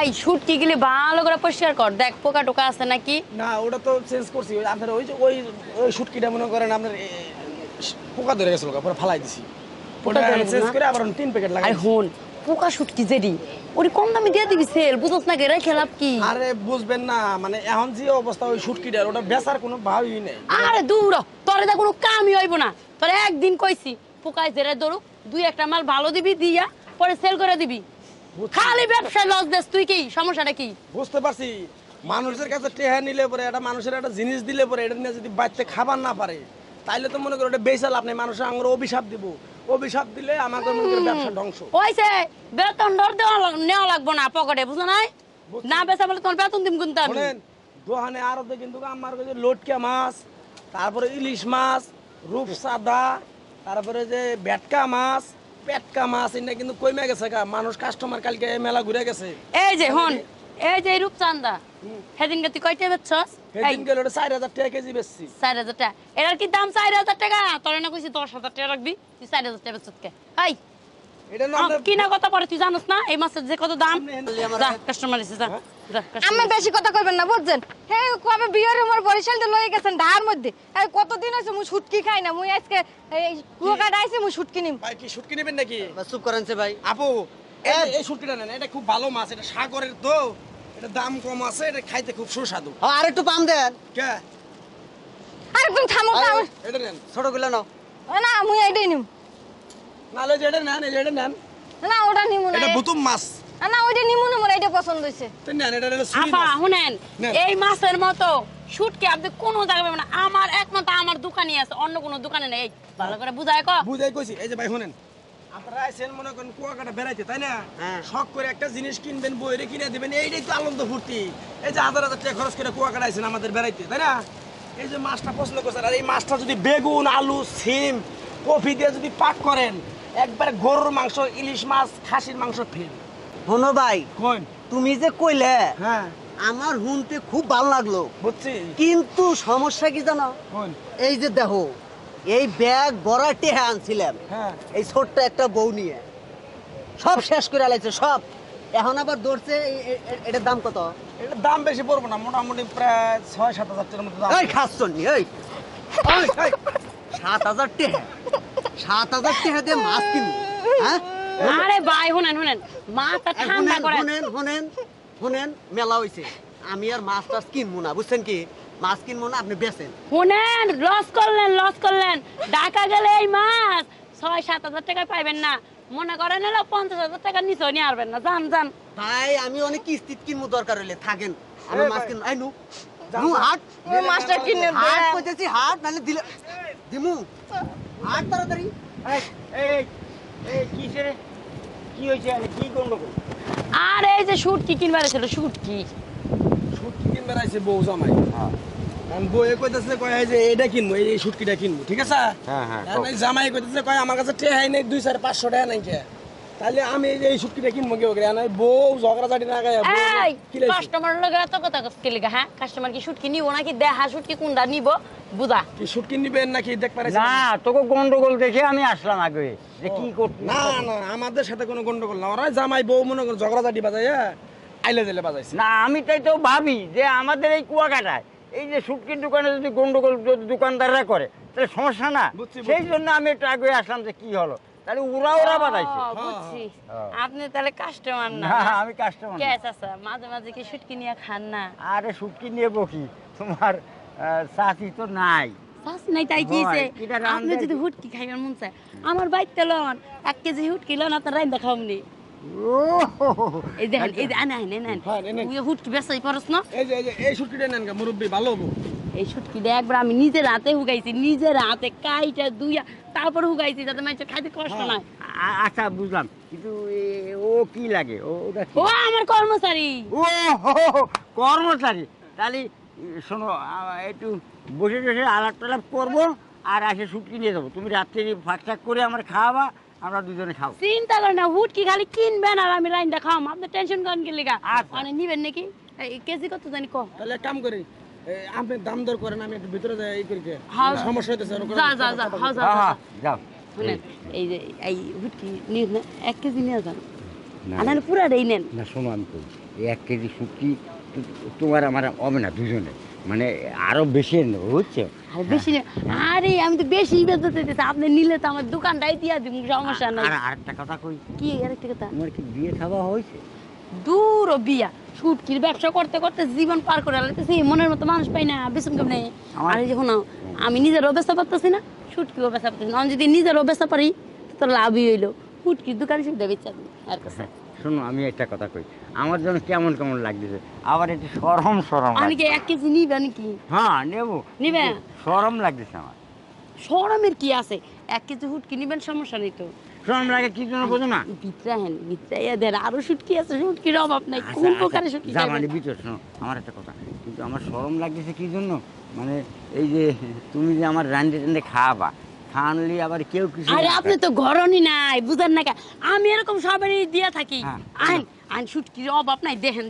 I শুটকি গেলে ভালো করে পরিষ্কার কর। দেখ পোকা টোকা আছে নাকি? না ওটা তো চেঞ্জ করছি। আপনার ওই যে ওই ওই শুটকিটা মনে করেন আপনার পোকা ধরে গেছিল পুরো ফালাই দিছি। ওটা চেঞ্জ করে আবার তিন প্যাকেট লাগাই হন পোকা শুটকি যেডি ওরে কম দামে দিয়ে দিবি সেল বুঝছ না গেরা খেলাপ কি? আরে বুঝবেন না মানে এখন যে অবস্থা ওই শুটকিটার ওটা বেচার কোনো ভাবই নেই। আরে দূর তোরে দা কোনো কামই হইব না। তোরে একদিন কইছি পোকায় জেরে ধরুক দুই একটা মাল ভালো দিবি দিয়া পরে সেল করে দিবি। খালি ব্যবসা লস দেস তুই কি? সমস্যাটা কি? বুঝতে পারছি। মানুষের কাছে টেহা নিলে পরে এটা মানুষের একটা জিনিস দিলে পরে এটা নিয়ে যদি বাচ্চা খাবার না পারে তাইলে তো মনে করো এটা বেচাল আপনি মানুষের আঙুর অভিশাপ দিব। অভিশাপ দিলে আমাকে মনে করো ব্যবসা ধ্বংস। ওইসে বেতন দর দেওয়া নেওয়া লাগবো না পকেটে বুঝো নাই? না বেচা বলে তোমার বেতন দিম কিন্তু আমি। দোকানে আরও তো কিন্তু আমার কাছে লটকা মাছ তারপরে ইলিশ মাছ রূপসাদা তারপরে যে বেটকা মাছ পেটকা মাছ এটা কিন্তু কমে গেছে গা। মানুষ কাস্টমার কালকে মেলা ঘুরে গেছে। এই যে হন এই যে। রূপচান্দা সেদিনকে তুই কয়টা বেচছস? এই। সেদিন গেলে ওটা চার হাজার টাকা কেজি বেচছি। চার হাজার টাকা। এটার কি দাম চার হাজার টাকা? তোর না কইছি দশ হাজার টাকা রাখবি তুই চার হাজার টাকা বেচত কে? হাই। এটা না আম, কি না কথা পরে তুই জানোস না এই মাছের যে কত দাম? যা কাস্টমার এসে যা। যা আমি বেশি কথা কইবেন না বুঝছেন? হে কবে বিয়ের আমার বরিশাল দিয়ে লয়ে গেছেন? ঢার মধ্যে। এই কতদিন হইছে মুই শুটকি খাই না? মুই আজকে এই কুয়াকাটা আইছি মুই শুটকি নিম। ভাই কি শুটকি নেবেন নাকি? চুপ করেন সে ভাই। আপু এই এই শুটকিটা নেন এটা খুব ভালো মাছ এটা সাগরের তো এটা দাম কম আছে এটা খাইতে খুব সুস্বাদু। হ্যাঁ আর একটু পাম দেন। কে? আরে তুমি থামো আমার- এটা নেন। ছোটগুলো নাও। না মুই এইটাই নিম। নাহলে যে এটা নেন এই যে এটা নেন। না ওটা নিমু না এটা বুতুম মাছ। না ওইটা নিমু না মোর এইটা পছন্দ হইছে তো নেন এটা হলো সুই আপা শুনেন এই মাছের মতো শুটকি আপনি কোনো জায়গায় পাবেন না। আমার একমাত্র আমার দোকানই আছে অন্য কোনো দোকানে নেই। ভালো করে বুঝায় ক। বুঝাই কইছি এই যে ভাই শুনেন। আপনারা আইছেন মনে করেন কুয়াকাটা বেড়াইতে তাই না? হ্যাঁ। শখ করে একটা জিনিস কিনবেন বইরে কিনে দিবেন এইটাই তো আনন্দ ফুর্তি। এই যে হাজার হাজার টাকা খরচ করে কুয়াকাটা আইছেন আমাদের বেড়াইতে তাই না? এই যে মাছটা পছন্দ করছেন আর এই মাছটা যদি বেগুন আলু সিম কফি দিয়ে যদি পাক করেন একবারে গরুর মাংস ইলিশ মাছ খাসির মাংস ফেল। হনো ভাই কোন? তুমি যে কইলে হ্যাঁ। আমার শুনতে খুব ভালো লাগল। বুঝছি। কিন্তু সমস্যা কি জানো? এই যে দেখো এই ব্যাগ বড় টেহা আনছিলাম। হ্যাঁ। এই ছোট্ট একটা বউ নিয়ে। সব শেষ করে আলাইছে সব। এখন আবার এ- এটার দাম কত? এটার দাম বেশি পড়ব না মোটামুটি প্রায় ছয় সাত হাজার টাকার মতো দাম। এই এই। এই, এই, সাত হাজার টেহা। সাত হাজার টেহা দিয়ে মাছ কিনবো হ্যাঁ? আরে ভাই শুনেন শুনেন। মাথা ঠান্ডা শুনেন করে শুনেন শুনেন শুনেন মেলা হইছে। আমি আর মাছ টাছ কিনবো না বুঝছেন কি? মাছ কিনবো না আপনি বেচেন। শুনেন লস করলেন লস করলেন। ঢাকা গেলে এই মাছ ছয় সাত হাজার টাকায় পাইবেন না। মনে করেন হলো পঞ্চাশ হাজার টাকা নিচে নিয়ে আসবেন না। যান যান। ভাই আমি অনেক কিস্তিত কিনবো দরকার হইলে থাকেন। আমি মাছ। কিনবো এই নু। হাট। মাছটা কিনে হাট দে কইতেছি হাট নালে দিলে দিমু। হাট তাড়াতাড়ি। এই, এই, এই, কিসের? কি হয়েছে? আর কি গন্ডগোল আর এই যে শুটকি কিনবার ছিল শুটকি। শুটকি কিনবার রাইছে বউ জামাই। কারণ বউয়ে কইতেছে কয় এই যে এটা কিনবো এই শুটকিটা কিনবো। ঠিক আছে? হ্যাঁ, হ্যাঁ, জামাই কইতেছে কয় আমার কাছে টেহাই নাই দুই চার পাঁচশো টাকা নাই কে তাহলে আমি এই যে এই শুটকিটা কিনবো কি করে না বউ ঝগড়া ঝাটি না গায়ে এই কাস্টমার লগে এত কথা কষ্ট লিগা হ্যাঁ? কাস্টমার কি শুটকি নিব নাকি দেখা শুটকি কোনটা নিব? বুঝা। কি শুটকি নিবেন নাকি দেখ পারে না তোকে গন্ডগোল দেখে আমি আসলাম আগে। যে কি করতে না না আমাদের সাথে কোনো গন্ডগোল না। ওরা জামাই বউ মনে করে ঝগড়া ঝাটি বাজাই আইলে দিলে বাজাইছে। না আমি তাই তো ভাবি যে আমাদের এই কুয়াকাটায় এই যে শুটকির দোকানে যদি গন্ডগোল যদি দোকানদাররা করে তাহলে সমস্যা না। সেই জন্য আমি একটু আগে আসলাম যে কি হলো। তাহলে ওরা ওরা বুঝছি। হ্যাঁ। আপনি তাহলে কাস্টমার না। আমি কাস্টমার কে মাঝে মাঝে কি শুটকি নিয়ে খান না? আরে শুটকি নিয়ে বকি। তোমার তো নাই। তাই হয়, আপনি যদি হুটকি খাইবেন মন চায় আমার বাইতে লন এক কেজি হুটকি লন আপনার রাইন্দা ও এই দেখেন এই যে আনে নেন হ্যাঁ, হুটকি বেসাই পারস না। এই যে এই শুটকিটা নেন মুরব্বী ভালো হব। এই শুটকিটা একবার আমি নিজের হাতে হুগাইছি নিজের হাতে কাইটা দুইয়া তারপর হুগাইছি যাতে মানুষের খাইতে কষ্ট হ্যাঁ। নয় আচ্ছা বুঝলাম। কিন্তু ও কি লাগে? ও ও আমার কর্মচারী। ও হো হো, কর্মচারী। তাহলে শোনো একটু বসে বসে আলাপ টালাপ করব আর আসে শুটকি নিয়ে যাব। তুমি রাত্রি ফাঁক ফাঁক করে আমার খাওয়াবা আমরা দুজনে খাব। চিন্তা করেন না হুটকি খালি কিনবেন আর আমি রাইন্দা খাওয়াম আপনি টেনশন করেন কি লিগা? আচ্ছা। মানে নিবেন নাকি? এই কেজি কত জানি কম তাহলে কাম করি আপনি দাম দর করেন আমি একটু ভিতরে যাই এই করি হ্যাঁ। সমস্যা হইতেছে যা যা যা হ্যাঁ যা হ্যাঁ যা, হ্যাঁ শুনেন এই যে এই হুটকি নিয়ে না এক কেজি নিয়ে যান। না। আর নাহলে পুরাটাই নেন। না শোনো আমি কই এই এক কেজি শুটকি তু- তোমার আমার হবে না দুজনে মানে আরও বেশি নেব বুঝছ? আর বেশি আরে আমি তো বেশি বেচতে চাইতেছি আপনি নিলে তো আমার দোকানটাই দিয়া দিব সমস্যা নাই। আর আরেকটা কথা কই? কি আরেকটা কথা? তোমার কি বিয়ে খাওয়া হয়েছে? দূর বিয়া। শুটকির ব্যবসা করতে করতে জীবন পার করে লাগতেছি মনের মতো মানুষ পাই না বেসন কেমনে? আর যখন আমি নিজেরও বেচা পারতেছি না শুটকিও বেচা পারতেছি না। আমি যদি নিজেরও বেচা পারি তো লাভই হইল। শুটকির দোকানে সুবিধা বেচা আর কাছে শোনো আমি একটা কথা কই আমার জন্য কেমন কেমন লাগতেছে? আবার একটু সরম সরম আমি কি এক কেজি নিবে নাকি? হ্যাঁ নেব। নিবে? সরম লাগতেছে আমার। সরমের কি আছে? এক কেজি শুটকি নিবেন সমস্যা নেই তো। কি জন্য বোঝো না? হেন দেন আরও শুটকি আছে শুটকির অভাব নাই আচ্ছা, কোন আচ্ছা, প্রকারের শুটকি যা মানে শোনো আমার একটা কথা কিন্তু আমার লাগতেছে কি জন্য? মানে এই যে তুমি যে আমার রান্ডে টান্ডে খাওয়াবা খাওয়ানলি আবার কেউ কিছু আরে আপনি তো ঘরনি নাই বুঝেন না কে? আমি এরকম সবারই দিয়া থাকি। আইন আইন শুটকির অভাব নাই দেখেন